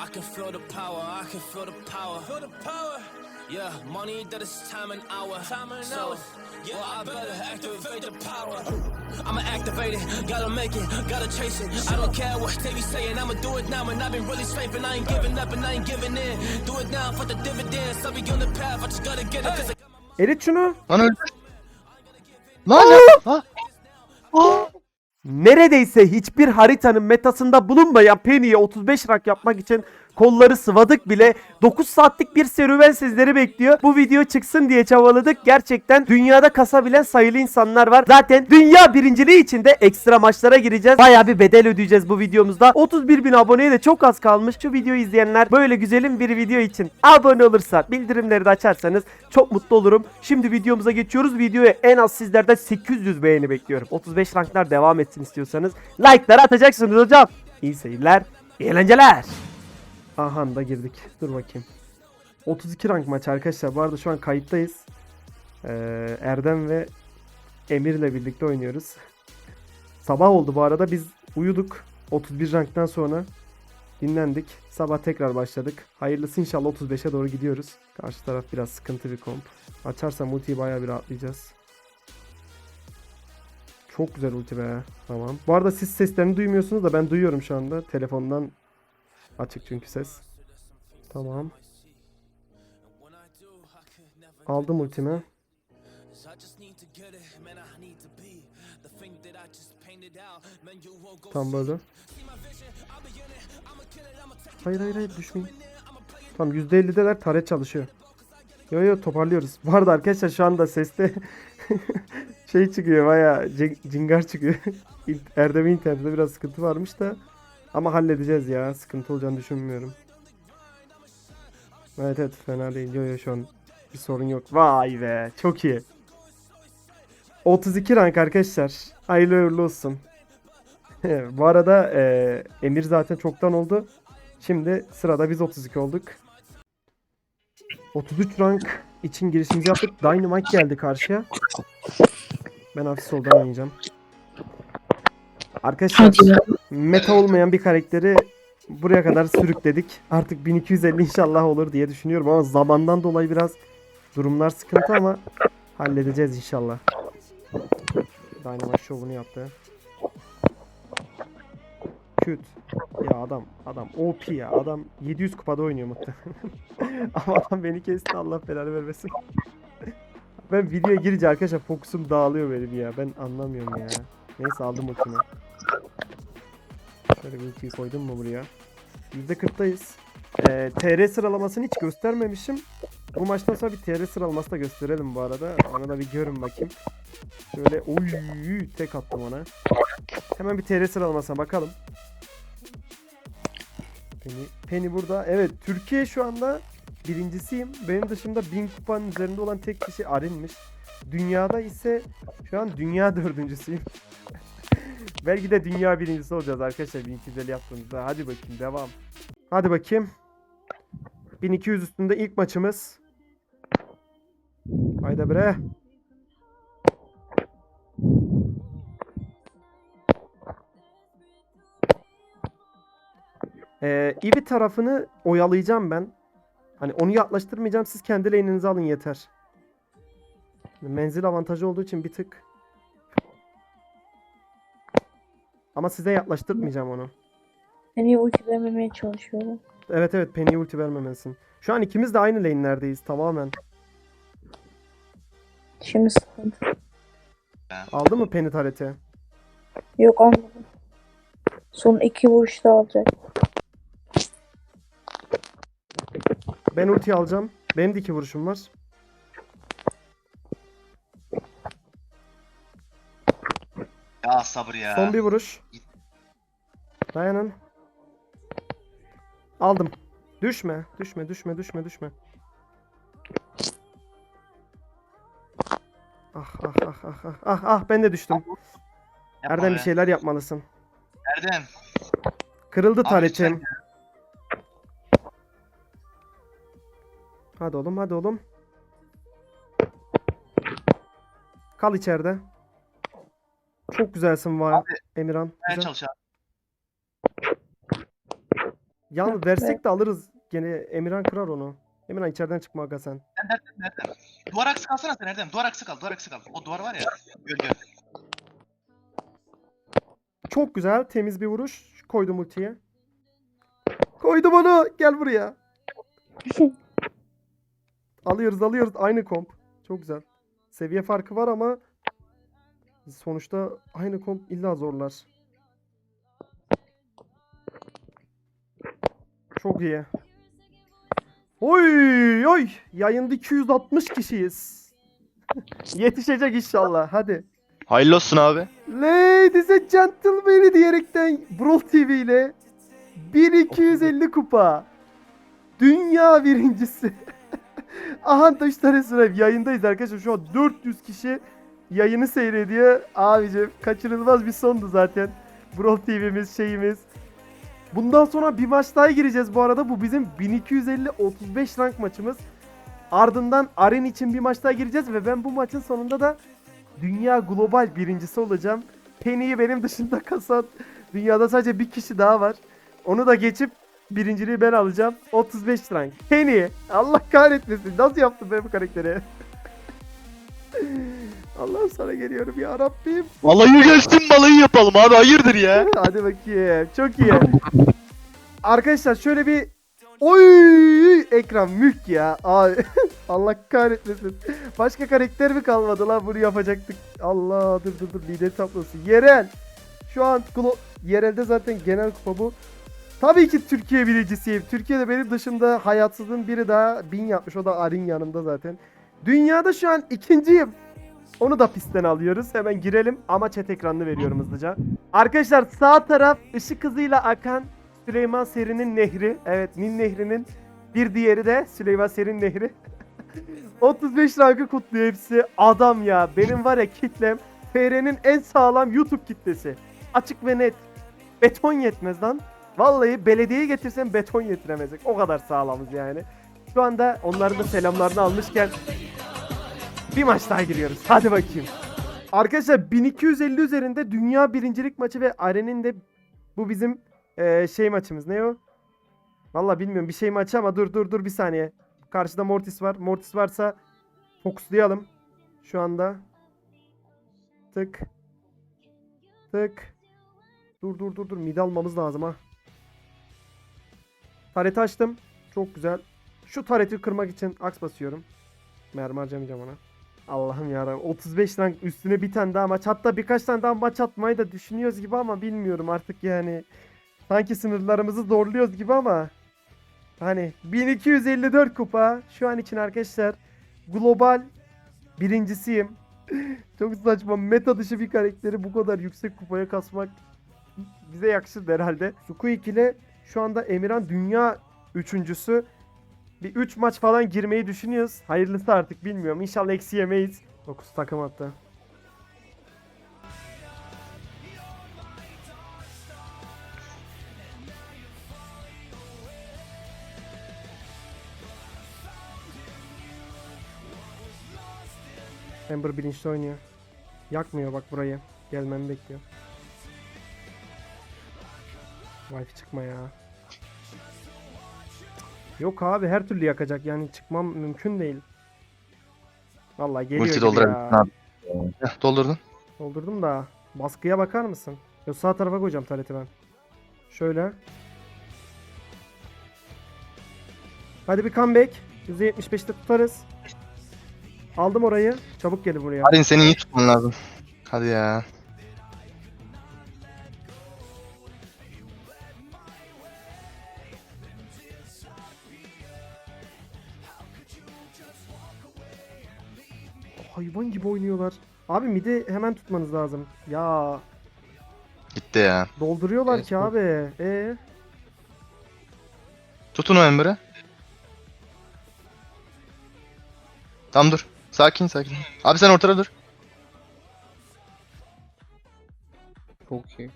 I can feel the power, I can feel the power. Feel the power. Yeah, money that is time and hour. Time and so, Yeah, well, I better activate the power. I'ma activate it, gotta make it, gotta chase it. I don't care what they be saying, I'ma do it now. And I've been really slaving, I ain't giving up and I ain't giving in. Do it now for the dividends. I'll be on the path, I just gotta get it. Cause I got my Erit şunu. Lan öldü. Lan ya. Ha? Aa! Neredeyse hiçbir haritanın metasında bulunmayan Penny'ye 35 rak yapmak için kolları sıvadık bile 9 saatlik bir serüven sizleri bekliyor. Bu video çıksın diye çabaladık. Gerçekten dünyada kasabilen sayılı insanlar var. Zaten dünya birinciliği için de ekstra maçlara gireceğiz. Baya bir bedel ödeyeceğiz bu videomuzda. 31 bin aboneye de çok az kalmış. Şu videoyu izleyenler böyle güzelim bir video için abone olursa bildirimleri de açarsanız çok mutlu olurum. Şimdi videomuza geçiyoruz. Videoya en az sizlerden 800 beğeni bekliyorum. 35 ranklar devam etsin istiyorsanız like'ları atacaksınız hocam. İyi seyirler, eğlenceler. Aha da girdik. Dur bakayım. 32 rank maç arkadaşlar. Bu arada şu an kayıttayız. Ee, Erdem ve Emir'le birlikte oynuyoruz. Sabah oldu bu arada. Biz uyuduk. 31 ranktan sonra dinlendik. Sabah tekrar başladık. Hayırlısı inşallah 35'e doğru gidiyoruz. Karşı taraf biraz sıkıntı bir komp. Açarsam ultiyi bayağı bir rahatlayacağız. Çok güzel ulti be. Tamam. Bu arada siz seslerini duymuyorsunuz da ben duyuyorum şu anda. Telefondan açık çünkü ses. Tamam. Aldım ultimi. Tam böyle. Hayır hayır hayır düşmeyin. Tamam %50'deler taret çalışıyor. Yo yo toparlıyoruz. Bu arada arkadaşlar şu anda seste şey çıkıyor baya cingar çıkıyor. Erdem'in internette biraz sıkıntı varmış da ama halledeceğiz ya. Sıkıntı olacağını düşünmüyorum. Evet evet fena değil. Yo yo şu an bir sorun yok. Vay be çok iyi. 32 rank arkadaşlar. Hayırlı uğurlu olsun. Bu arada e, Emir zaten çoktan oldu. Şimdi sırada biz 32 olduk. 33 rank için girişimizi yaptık. Dynamite geldi karşıya. Ben hafif soldan oynayacağım. Arkadaşlar meta olmayan bir karakteri buraya kadar sürükledik. Artık 1250 inşallah olur diye düşünüyorum ama zamandan dolayı biraz durumlar sıkıntı ama halledeceğiz inşallah. Dynamite şovunu yaptı. Küt. Ya adam adam OP ya adam 700 kupada oynuyor muhtemelen. Ama adam beni kesti Allah belanı vermesin. ben videoya girince arkadaşlar fokusum dağılıyor benim ya. Ben anlamıyorum ya. Neyse aldım ultimi. Şöyle bir koydum mu buraya? %40'dayız. Ee, TR sıralamasını hiç göstermemişim. Bu maçtan sonra bir TR sıralaması da gösterelim bu arada. Ona da bir görün bakayım. Şöyle oy tek attım ona. Hemen bir TR sıralamasına bakalım. Penny, Penny burada. Evet Türkiye şu anda birincisiyim. Benim dışımda 1000 kupanın üzerinde olan tek kişi Arin'miş. Dünyada ise şu an dünya dördüncüsüyüm. Belki de dünya birincisi olacağız arkadaşlar 1250 yaptığımızda. Hadi bakayım devam. Hadi bakayım. 1200 üstünde ilk maçımız. Hayda bre. Ee, Eevee tarafını oyalayacağım ben. Hani onu yaklaştırmayacağım. Siz kendi lane'inizi alın yeter. Menzil avantajı olduğu için bir tık. Ama size yaklaştırmayacağım onu. Beni ulti vermemeye çalışıyorum. Evet evet Penny'e ulti vermemelisin. Şu an ikimiz de aynı lane'lerdeyiz tamamen. Şimdi sıkıntı. Aldı mı Penny tareti? Yok almadım. Son iki vuruşta alacak. Ben ulti alacağım. Benim de iki vuruşum var. Sabır ya. Son bir vuruş. Dayanın. Aldım. Düşme. Düşme düşme düşme düşme. Ah ah ah ah ah ah ah ben de düştüm. Yapma Erdem bir be. şeyler yapmalısın. Erdem. Kırıldı Abi taretim. Hadi oğlum hadi oğlum. Kal içeride. Çok güzelsin var Abi, Emirhan. Ben Güzel. Yani Yok versek de alırız. Gene Emirhan kırar onu. Emirhan içeriden çıkma aga sen. Duvar aksı kalsana sen Erdem. Duvar aksı kal. Duvar aksı kal. O duvar var ya. Gölge. Çok güzel. Temiz bir vuruş. Koydum ultiye. Koydum onu. Gel buraya. Alıyoruz alıyoruz. Aynı komp. Çok güzel. Seviye farkı var ama sonuçta aynı komp illa zorlar. Çok iyi. Oy oy. Yayında 260 kişiyiz. Yetişecek inşallah. Hadi. Hayırlı olsun abi. Ladies and gentlemen diyerekten Brawl TV ile 1250 kupa. Dünya birincisi. Aha da 3 tane süre yayındayız arkadaşlar. Şu an 400 kişi yayını seyrediyor. Abicim kaçırılmaz bir sondu zaten. Brawl TV'miz şeyimiz. Bundan sonra bir maç daha gireceğiz bu arada. Bu bizim 1250 35 rank maçımız. Ardından Aren için bir maç daha gireceğiz ve ben bu maçın sonunda da dünya global birincisi olacağım. Penny'yi benim dışında kasan dünyada sadece bir kişi daha var. Onu da geçip birinciliği ben alacağım. 35 rank. Penny. Allah kahretmesin. Nasıl yaptın ben bu karakteri? Allah'ım sana geliyorum ya Rabbim. Vallahi gelsin balayı yapalım abi hayırdır ya. Hadi bakayım. Çok iyi. Arkadaşlar şöyle bir Oy ekran mülk ya. Abi Allah kahretmesin. Başka karakter mi kalmadı lan bunu yapacaktık. Allah dur dur dur lider tablosu. Yerel. Şu an glo- yerelde zaten genel kupa bu. Tabii ki Türkiye birincisiyim. Türkiye'de benim dışında hayatsızın biri daha bin yapmış. O da Arin yanımda zaten. Dünyada şu an ikinciyim. Onu da pistten alıyoruz. Hemen girelim ama chat ekranını veriyorum hızlıca. Arkadaşlar sağ taraf ışık hızıyla akan Süleyman Seri'nin nehri. Evet Nil Nehri'nin bir diğeri de Süleyman Seri'nin nehri. 35 rankı kutluyor hepsi. Adam ya. Benim var ya kitlem FR'nin en sağlam YouTube kitlesi. Açık ve net. Beton yetmez lan. Vallahi belediyeyi getirsem beton yetiremezdik. O kadar sağlamız yani. Şu anda onların da selamlarını almışken bir maç daha giriyoruz. Hadi bakayım. Arkadaşlar 1250 üzerinde dünya birincilik maçı ve Aren'in de bu bizim eee, şey maçımız. Ne o? Valla bilmiyorum bir şey maçı ama dur dur dur bir saniye. Karşıda Mortis var. Mortis varsa fokuslayalım. Şu anda. Tık. Tık. Dur dur dur dur. Mid almamız lazım ha. Tareti açtım. Çok güzel. Şu tareti kırmak için aks basıyorum. Mermi harcamayacağım ona. Allah'ım yarabbim 35 rank üstüne bir tane daha maç hatta birkaç tane daha maç atmayı da düşünüyoruz gibi ama bilmiyorum artık yani. Sanki sınırlarımızı zorluyoruz gibi ama hani 1254 kupa şu an için arkadaşlar global birincisiyim. Çok saçma meta dışı bir karakteri bu kadar yüksek kupaya kasmak bize yakışır herhalde. Sukuik ile şu anda Emirhan dünya üçüncüsü. Bir 3 maç falan girmeyi düşünüyoruz. Hayırlısı artık bilmiyorum. İnşallah eksi yemeyiz. 9 takım attı. Ember bilinçli oynuyor. Yakmıyor bak burayı. Gelmemi bekliyor. Wifi çıkma ya. Yok abi her türlü yakacak yani çıkmam mümkün değil. Vallahi geliyor Multi doldurabilirsin ya. abi. Heh, doldurdun. Doldurdum da baskıya bakar mısın? Yok sağ tarafa koyacağım tareti ben. Şöyle. Hadi bir comeback. %75'te tutarız. Aldım orayı. Çabuk gelin buraya. Harin senin iyi tutman lazım. Hadi ya. Hayvan gibi oynuyorlar. Abi midi hemen tutmanız lazım. Ya Gitti ya. dolduruyorlar Evet, ki bu- abi. E Tutun o Ember'ı. Tamam dur. Sakin sakin. Abi sen ortada dur. Çok iyi.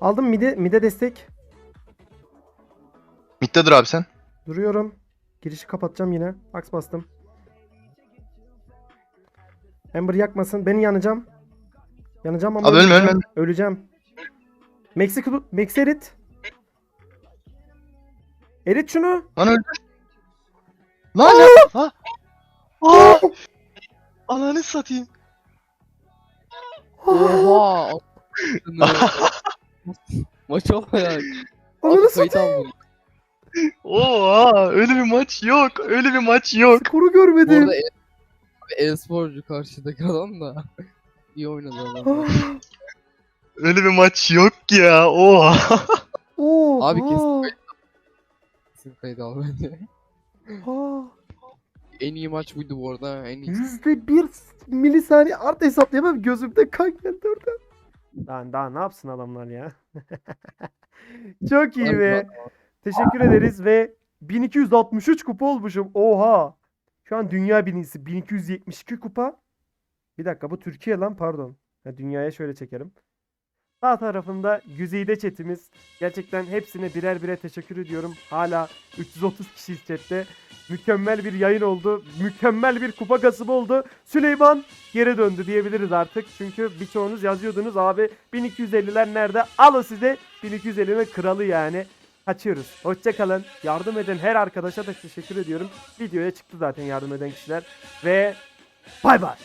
Aldım midi mide destek. Mid'de dur abi sen. Duruyorum. Girişi kapatacağım yine. Aks bastım. Amber yakmasın. Beni yanacağım. Yanacağım ama Abi ölme, ölme. Öleceğim. Meksiko Max erit. Erit şunu. Lan öldü. Lan ya. Ha. Aa! Ananı satayım. Oha. Maça bak. Ananı satayım. Oha öyle bir maç yok. Öyle bir maç yok. Skoru Bu görmedim. arada e- e-sporcu karşıdaki adam da iyi oynadı adam. Öyle bir maç yok ya. Oha. Oo, Abi kesin kayıt Kesin kayıt al bence. aa. En iyi maç buydu bu arada. En iyi. Yüzde bir milisaniye art hesaplayamam gözümde kan geldi orada. Daha, daha ne yapsın adamlar ya. Çok iyi be. Teşekkür ederiz ve 1263 kupa olmuşum. Oha. Şu an dünya birincisi 1272 kupa. Bir dakika bu Türkiye lan pardon. Ha, dünyaya şöyle çekelim. Sağ tarafında Güzide chatimiz. Gerçekten hepsine birer birer teşekkür ediyorum. Hala 330 kişi chatte. Mükemmel bir yayın oldu. Mükemmel bir kupa kasımı oldu. Süleyman geri döndü diyebiliriz artık. Çünkü birçoğunuz yazıyordunuz abi 1250'ler nerede? Al o size 1250'nin kralı yani. Kaçıyoruz. Hoşçakalın. Yardım eden her arkadaşa da teşekkür ediyorum. Videoya çıktı zaten yardım eden kişiler. Ve bay bay.